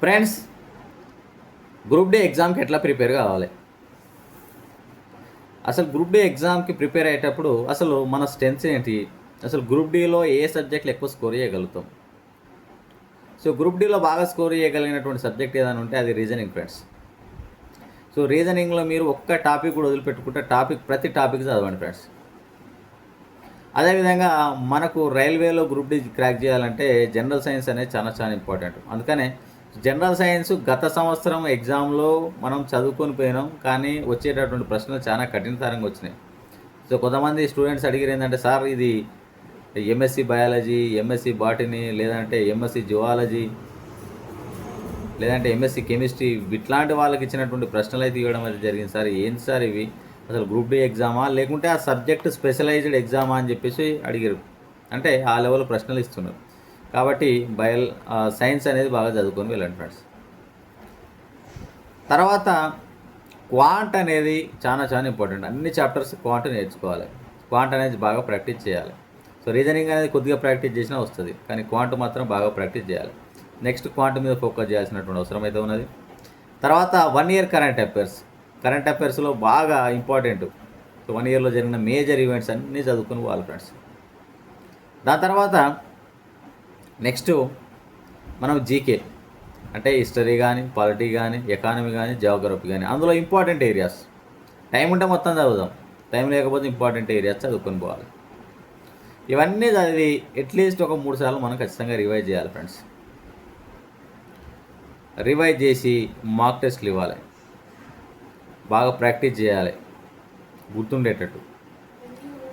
Friends group D ఎగ్జామ్కి ఎట్లా prepare కావాలి? అసలు గ్రూప్ డే ఎగ్జామ్కి ప్రిపేర్ అయ్యేటప్పుడు అసలు మన స్ట్రెంత్స్ ఏంటి? అసలు గ్రూప్ డీలో ఏ సబ్జెక్టులు ఎక్కువ స్కోర్ చేయగలుగుతాం? సో గ్రూప్ డీలో బాగా స్కోర్ చేయగలిగినటువంటి సబ్జెక్ట్ ఏదైనా ఉంటే అది రీజనింగ్ ఫ్రెండ్స్ సో రీజనింగ్లో మీరు ఒక్క టాపిక్ కూడా వదిలిపెట్టుకుంటే టాపిక్ ప్రతి టాపిక్ చదవండి ఫ్రెండ్స్ అదేవిధంగా మనకు రైల్వేలో గ్రూప్ డీ క్రాక్ చేయాలంటే జనరల్ సైన్స్ అనేది చాలా చాలా ఇంపార్టెంట్ అందుకనే జనరల్ సైన్స్ గత సంవత్సరం ఎగ్జామ్లో మనం చదువుకొని పోయినాం కానీ వచ్చేటటువంటి ప్రశ్నలు చాలా కఠినతరంగా వచ్చినాయి. సో కొంతమంది స్టూడెంట్స్ అడిగారు ఏంటంటే సార్ ఇది ఎంఎస్సి బయాలజీ ఎంఎస్సి బాటనీ లేదంటే ఎంఎస్సి జువాలజీ లేదంటే ఎంఎస్సి కెమిస్ట్రీ ఇట్లాంటి వాళ్ళకి ఇచ్చినటువంటి ప్రశ్నలు అయితే ఇవ్వడం అయితే జరిగింది. సార్ ఏంటి సార్ ఇవి? అసలు గ్రూప్ డి ఎగ్జామా? లేకుంటే ఆ సబ్జెక్ట్ స్పెషలైజ్డ్ ఎగ్జామా? అని చెప్పేసి అడిగారు అంటే ఆ లెవెల్ ప్రశ్నలు ఇస్తున్నారు. కాబట్టి బయల్ సైన్స్ అనేది బాగా చదువుకొని వెళ్ళండి ఫ్రెండ్స్. తర్వాత క్వాంట్ అనేది చాలా చాలా ఇంపార్టెంట్. అన్ని చాప్టర్స్ క్వాంట్ నేర్చుకోవాలి. క్వాంట్ అనేది బాగా ప్రాక్టీస్ చేయాలి. సో రీజనింగ్ అనేది కొద్దిగా ప్రాక్టీస్ చేసినా వస్తుంది కానీ క్వాంట్ మాత్రం బాగా ప్రాక్టీస్ చేయాలి. నెక్స్ట్ క్వాంట్ మీద ఫోకస్ చేయాల్సినటువంటి అవసరం అయితే ఉన్నది. తర్వాత one year current affairs. Current అఫైర్స్లో బాగా ఇంపార్టెంట్. సో వన్ ఇయర్లో జరిగిన మేజర్ ఈవెంట్స్ అన్నీ చదువుకుని పోవాలి ఫ్రెండ్స్. దాని తర్వాత నెక్స్ట్ మనం జీకే అంటే హిస్టరీ కానీ పాలిటీ కానీ ఎకానమీ కానీ జాగ్రఫీ కానీ అందులో ఇంపార్టెంట్ ఏరియాస్. టైం ఉంటే మొత్తం చదువుదాం. టైం లేకపోతే ఇంపార్టెంట్ ఏరియాస్ చదువుకొని పోవాలి. ఇవన్నీ చదివి అట్లీస్ట్ ఒక మూడు సార్లు మనం ఖచ్చితంగా రివైజ్ చేయాలి ఫ్రెండ్స్. రివైజ్ చేసి మాక్ టెస్ట్లు ఇవ్వాలి. బాగా ప్రాక్టీస్ చేయాలి. గుర్తుండేటట్టు.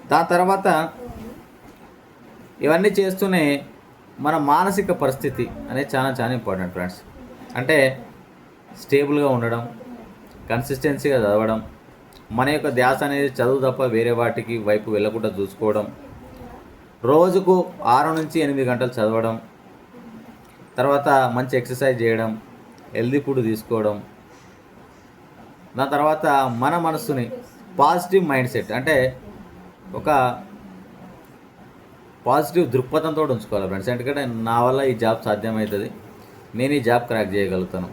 దాని తర్వాత ఇవన్నీ చేస్తూనే మన మానసిక పరిస్థితి అనేది చాలా చాలా ఇంపార్టెంట్ ఫ్రెండ్స్ అంటే స్టేబుల్గా ఉండడం కన్సిస్టెన్సీగా చదవడం మన యొక్క ధ్యాస అనేది చదువు తప్ప వేరే వాటికి వైపు వెళ్ళకుండా చూసుకోవడం రోజుకు ఆరు నుంచి ఎనిమిది గంటలు చదవడం తర్వాత మంచి ఎక్సర్సైజ్ చేయడం హెల్దీ ఫుడ్ తీసుకోవడం దాని తర్వాత మన మనస్సుని పాజిటివ్ మైండ్ సెట్ అంటే ఒక పాజిటివ్ దృక్పథంతో ఉంచుకోవాలి ఫ్రెండ్స్. ఎందుకంటే నా వల్ల ఈ జాబ్ సాధ్యమవుతుంది నేను ఈ జాబ్ క్రాక్ చేయగలుగుతాను.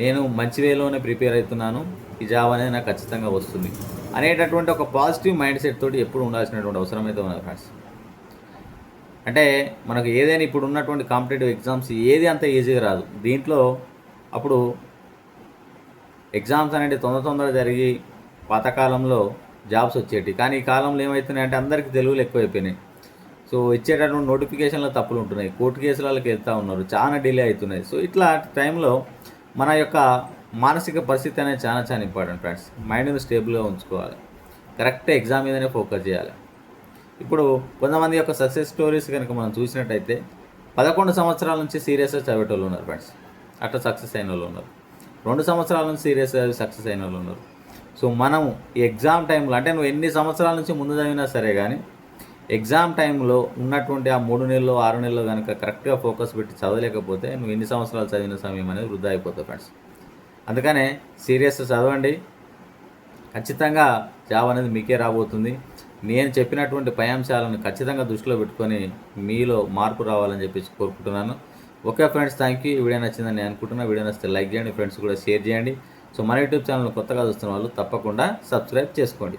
నేను మంచి వేలోనే ప్రిపేర్ అవుతున్నాను. ఈ జాబ్ అనేది నాకు ఖచ్చితంగా వస్తుంది. అనేటటువంటి ఒక పాజిటివ్ మైండ్ సెట్ తోటి ఎప్పుడు ఉండాల్సినటువంటి అవసరం అయితే ఉన్నది ఫ్రెండ్స్. అంటే మనకు ఏదైనా ఇప్పుడు ఉన్నటువంటి కాంపిటేటివ్ ఎగ్జామ్స్ ఏది అంత ఈజీగా రాదు. దీంట్లో అప్పుడు ఎగ్జామ్స్ అనేవి తొందర తొందర జరిగి పాతకాలంలో జాబ్స్ వచ్చేటి కానీ ఈ కాలంలో ఏమవుతున్నాయి అంటే అందరికీ తెలుగులు ఎక్కువైపోయినాయి. సో ఇచ్చేటటువంటి నోటిఫికేషన్లో తప్పులు ఉంటున్నాయి. కోర్టు కేసులకి వెళ్తూ ఉన్నారు. చాలా డిలే అవుతున్నాయి. సో ఇట్లా టైంలో మన యొక్క మానసిక పరిస్థితి అనేది చాలా చాలా ఇంపార్టెంట్ ఫ్రెండ్స్. మైండ్ని స్టేబుల్గా ఉంచుకోవాలి. కరెక్ట్ ఎగ్జామ్ మీదనే ఫోకస్ చేయాలి. ఇప్పుడు కొంతమంది యొక్క సక్సెస్ స్టోరీస్ కనుక మనం చూసినట్టయితే పదకొండు సంవత్సరాల నుంచి సీరియస్గా చదివేటోళ్ళు ఉన్నారు ఫ్రెండ్స్. అట్లా సక్సెస్ అయిన వాళ్ళు ఉన్నారు. రెండు సంవత్సరాల నుంచి సీరియస్గా సక్సెస్ అయిన వాళ్ళు ఉన్నారు. సో మనం ఈ ఎగ్జామ్ టైంలో అంటే నువ్వు ఎన్ని సంవత్సరాల నుంచి ముందు చదివినా సరే కానీ ఎగ్జామ్ టైంలో ఉన్నటువంటి ఆ మూడు నెలలు ఆరు నెలలు కనుక కరెక్ట్గా ఫోకస్ పెట్టి చదవలేకపోతే నువ్వు ఎన్ని సంవత్సరాలు చదివిన సమయం అనేది వృధా అయిపోతుంది ఫ్రెండ్స్. అందుకనే సీరియస్ చదవండి. ఖచ్చితంగా జాబ్ అనేది మీకే రాబోతుంది. నేను చెప్పినటువంటి పై అంశాలను ఖచ్చితంగా దృష్టిలో పెట్టుకొని మీలో మార్పు రావాలని చెప్పేసి కోరుకుంటున్నాను. Okay friends thank you. Video నచ్చిందని నేను అనుకుంటున్నా. వీడియో నచ్చితే లైక్ చేయండి ఫ్రెండ్స్ కూడా షేర్ చేయండి. సో మన యూట్యూబ్ ఛానల్ కొత్తగా చూస్తున్న వాళ్ళు తప్పకుండా సబ్స్క్రైబ్ చేసుకోండి.